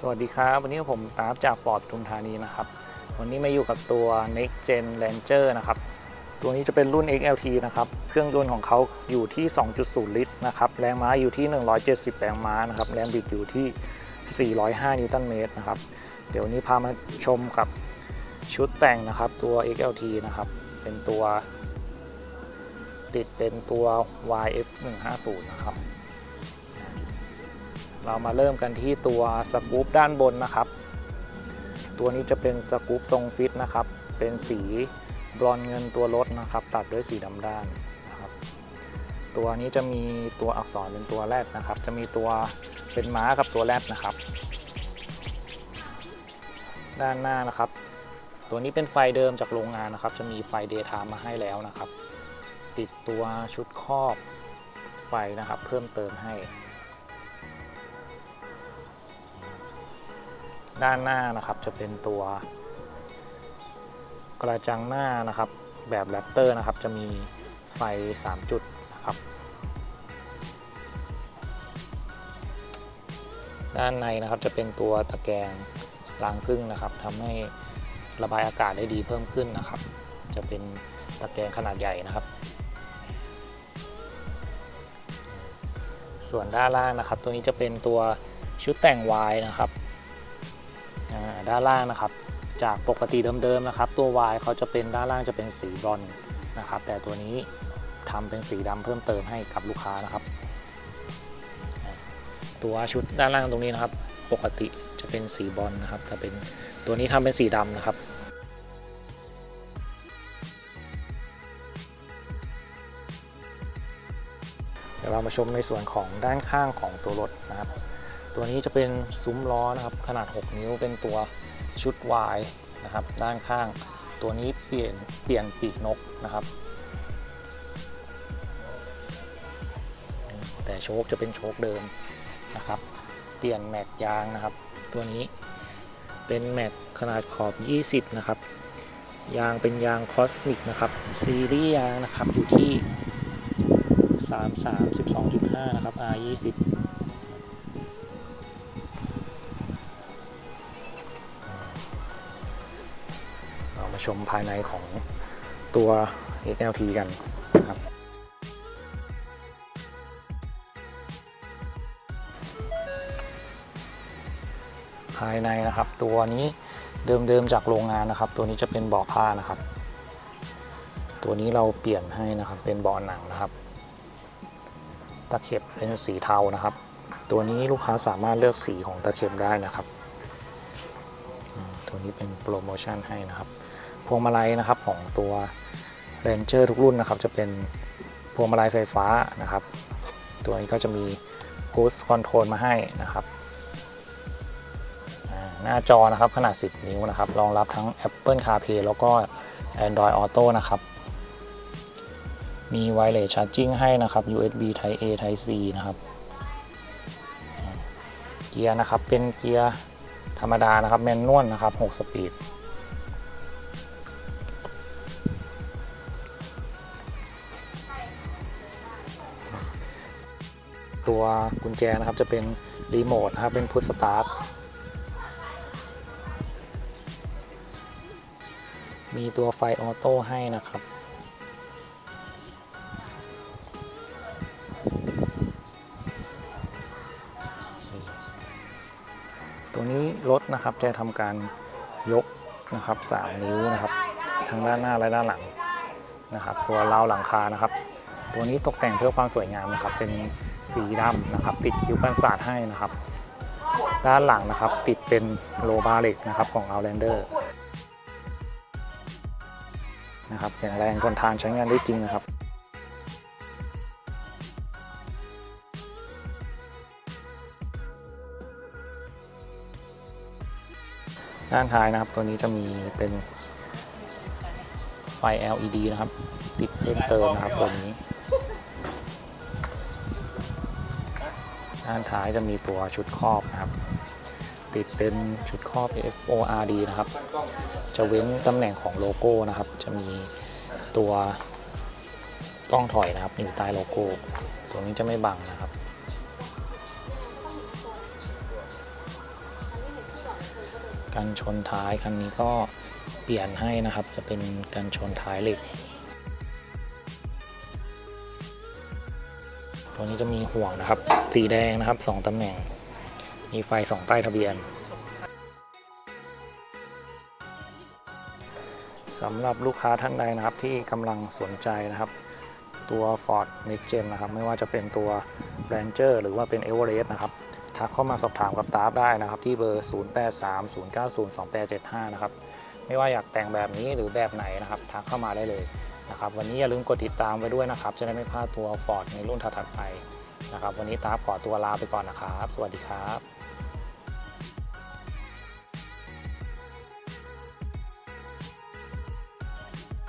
สวัสดีครับ วันนี้ผมตาฟจากฟอร์ดทุมธานีนะครับ วันนี้มาอยู่กับตัว Next Gen Ranger นะครับ ตัวนี้จะเป็นรุ่น XLT นะครับ เครื่องยนต์ของเขาอยู่ที่ 2.0 ลิตรนะครับ แรงม้าอยู่ที่ 170 แรงม้านะครับ แรงบิดอยู่ที่ 405 นิวตันเมตรนะครับ เดี๋ยววนนี้พามาชมกับชุดแต่งนะครับ ตัว XLT นะครับ เป็นตัว ติดเป็นตัว YF 150 นะครับ เรามาเริ่มกันที่ตัวสกู๊ปด้านบนนะครับ ตัวนี้จะเป็นสกู๊ปทรงฟิตนะครับ เป็นสีบรอนเงินตัวรถนะครับ ตัดด้วยสีดำด้านนะครับ ตัวนี้จะมีตัวอักษรเป็นตัวแรดนะครับ จะมีตัวเป็นม้ากับตัวแรดนะครับ ด้านหน้านะครับ ตัวนี้เป็นไฟเดิมจากโรงงานนะครับ จะมีไฟเดย์ไทม์มาให้แล้วนะครับ ติดตัวชุดครอบไฟนะครับ เพิ่มเติมให้ ด้านหน้านะครับจะเป็นตัว กระจังหน้านะครับ แบบแรปเตอร์นะครับ จะมีไฟ 3 จุดนะครับ ด้านในนะครับจะเป็นตัวตะแกรงล้างพึ่งนะครับทำให้ระบายอากาศได้ดีเพิ่มขึ้นนะครับ จะเป็นตะแกรงขนาดใหญ่นะครับ ส่วนด้านล่างนะครับ ตัวนี้จะเป็นตัวชุดแต่ง Y นะครับ ด้านล่างนะครับ จากปกติเดิมๆนะครับ ตัว Y เขาจะเป็นด้านล่างจะเป็นสีบรอนนะครับ แต่ตัวนี้ทำเป็นสีดำเพิ่มเติมให้กับลูกค้านะครับ ตัวชุดด้านล่างตรงนี้นะครับ ปกติจะเป็นสีบอนนะครับแต่เป็นตัวนี้ทำเป็นสีดำนะครับเดี๋ยวเรามาชมในส่วนของด้านข้างของตัวรถนะครับ ตัวนี้จะเป็นซุ้มล้อนะครับขนาด 6 นิ้วเป็นตัวชุดวายนะครับด้านข้าง ตัวนี้เปลี่ยนเปลี่ยนปีกนกนะครับ แต่โชคจะเป็นโชคเดิมนะครับ เปลี่ยนแม็กยางนะครับ ตัวนี้เป็นแม็กขนาดขอบ 20 นะครับ ยางเป็นยางคอสมิกนะครับ ซีรีส์ยางนะครับอยู่ที่ 3 3 12.5 นะครับ R20 ชมภายในของตัว XLT กันนะครับภายในนะครับ ตัวนี้เดิมๆจากโรงงานนะครับ ตัวนี้จะเป็นเบาะผ้านะครับ ตัวนี้เราเปลี่ยนให้นะครับเป็นเบาะหนังนะครับ ตะเข็บเป็นสีเทานะครับ ตัวนี้ลูกค้าสามารถเลือกสีของตะเข็บได้นะครับ ตัวนี้เป็นโปรโมชั่นให้นะครับ พวงมาลัยนะครับของตัว Ranger ทุกรุ่นนะครับจะเป็นพวงมาลัยไฟฟ้านะครับ ตัวนี้ก็จะมี Cruise Control มาให้นะครับหน้าจอนะครับขนาด 10 นิ้วนะครับรองรับทั้ง Apple CarPlay แล้วก็ Android Auto นะครับ มี Wireless Charging ให้นะครับ USB Type A Type C นะครับ เกียร์นะครับเป็นเกียร์ธรรมดานะครับแมนนวลนะครับ 6 สปีด ตัวกุญแจนะครับจะเป็นรีโมทนะครับเป็นพุทสตาร์ทมีตัวไฟออโต้ให้นะครับ ตัวนี้รถนะครับจะทำการยกนะครับ 3 นิ้วนะครับ ทั้งด้านหน้าและด้านหลังนะครับ ตัวราวหลังคานะครับ ตัวนี้ตกแต่งเพื่อความสวยงามนะครับ เป็นสีดำนะครับ ติดคิ้วกันศาสตร์ให้นะครับ ด้านหลังนะครับ ติดเป็นโลบาเล็กนะครับของ Outlander นะครับแข็งแรงทนทานใช้งานได้จริงนะครับด้านท้ายนะครับ ตัวนี้จะมีเป็นไฟ LED นะครับ ติดเพิ่มเติมนะครับตัวนี้ ด้านท้ายจะมีตัวชุดครอบนะครับ ติดเป็นชุดครอบ FORD นะครับ จะเว้นตำแหน่งของโลโก้นะครับ จะมีตัวกล้องถอยนะครับ อยู่ใต้โลโก้ ตัวนี้จะไม่บังนะครับกันชนท้ายคันนี้ก็เปลี่ยนให้นะครับ จะเป็นกันชนท้ายเหล็ก ตัวนี้จะมีห่วงนะครับ สีแดงนะครับสองตำแหน่ง มีไฟสองใต้ทะเบียนสำหรับลูกค้าท่านใดนะครับที่กำลังสนใจนะครับ ตัว Ford Next Gen นะครับ ไม่ว่าจะเป็นตัว Ranger หรือว่าเป็น Everest นะครับทักเข้ามาสอบถามกับตาฟได้นะครับ ที่เบอร์ 0830902875 นะครับ ไม่ว่าอยากแต่งแบบนี้หรือแบบไหนนะครับ ทักเข้ามาได้เลย นะครับวันนี้อย่าลืมกดติดตามไว้ด้วยนะครับ จะได้ไม่พลาดตัว Ford ในรุ่นถัดๆไปนะครับวันนี้ตาฟขอตัวลาไปก่อนนะครับ สวัสดีครับ